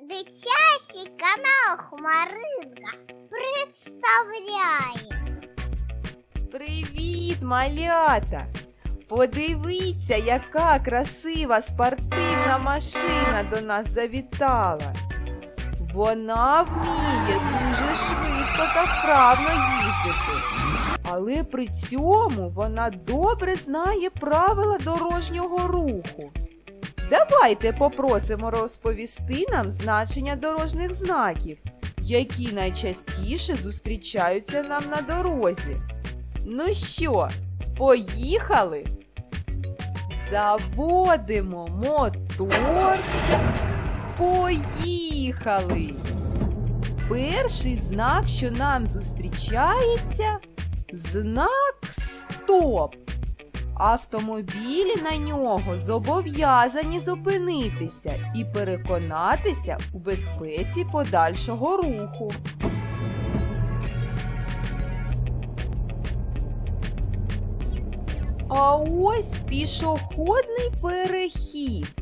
Дитячий канал Хмаринка представляє. Привіт, малята! Подивіться, яка красива спортивна машина до нас завітала. Вона вміє дуже швидко та вправно їздити. Але при цьому вона добре знає правила дорожнього руху. Давайте попросимо розповісти нам значення дорожніх знаків, які найчастіше зустрічаються нам на дорозі. Ну що, поїхали? Заводимо мотор. Поїхали. Перший знак, що нам зустрічається, знак Стоп. Автомобілі на нього зобов'язані зупинитися і переконатися у безпеці подальшого руху. А ось пішохідний перехід.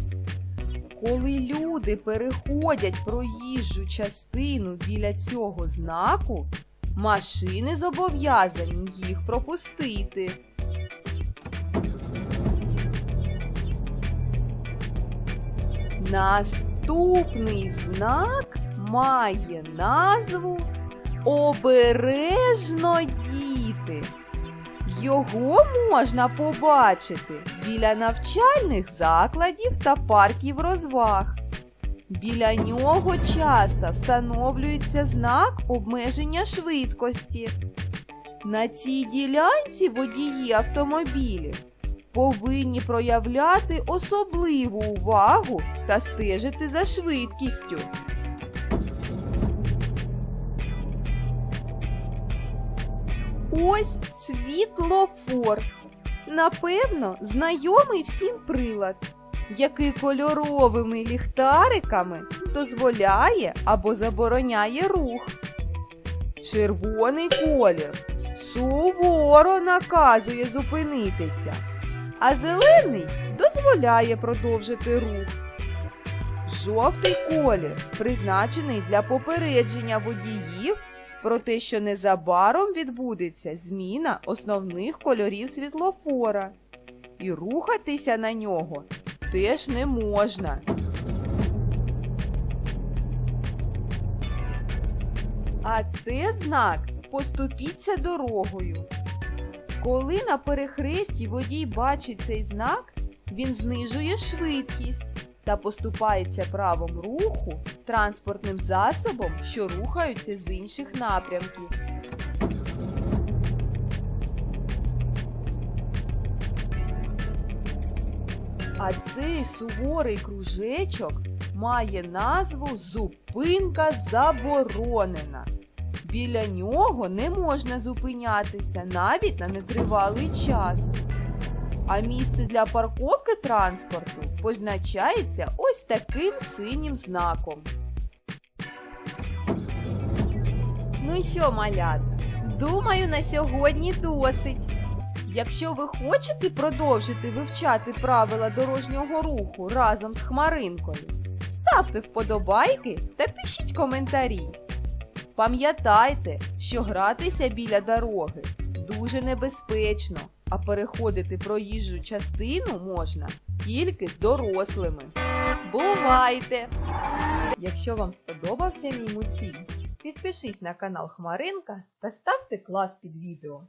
Коли люди переходять проїжджу частину біля цього знаку, машини зобов'язані їх пропустити. Наступний знак має назву Обережно діти. Його можна побачити біля навчальних закладів та парків розваг. Біля нього часто встановлюється знак обмеження швидкості. На цій ділянці водії автомобілів повинні проявляти особливу увагу та стежити за швидкістю. Ось світлофор. Напевно, знайомий всім прилад, який кольоровими ліхтариками дозволяє або забороняє рух. Червоний колір суворо наказує зупинитися, а зелений дозволяє продовжити рух. Жовтий колір призначений для попередження водіїв про те, що незабаром відбудеться зміна основних кольорів світлофора, і рухатися на нього теж не можна. А це знак поступіться дорогою. Коли на перехресті водій бачить цей знак, він знижує швидкість та поступається правом руху транспортним засобом, що рухаються з інших напрямків. А цей суворий кружечок має назву Зупинка заборонена. Біля нього не можна зупинятися навіть на нетривалий час. А місце для парковки транспорту позначається ось таким синім знаком. Ну що, малята, думаю, на сьогодні досить. Якщо ви хочете продовжити вивчати правила дорожнього руху разом з Хмаринкою, ставте вподобайки та пишіть коментарі. Пам'ятайте, що гратися біля дороги дуже небезпечно, а переходити проїжджу частину можна тільки з дорослими. Бувайте! Якщо вам сподобався мій мультфільм, підпишись на канал Хмаринка та ставте клас під відео.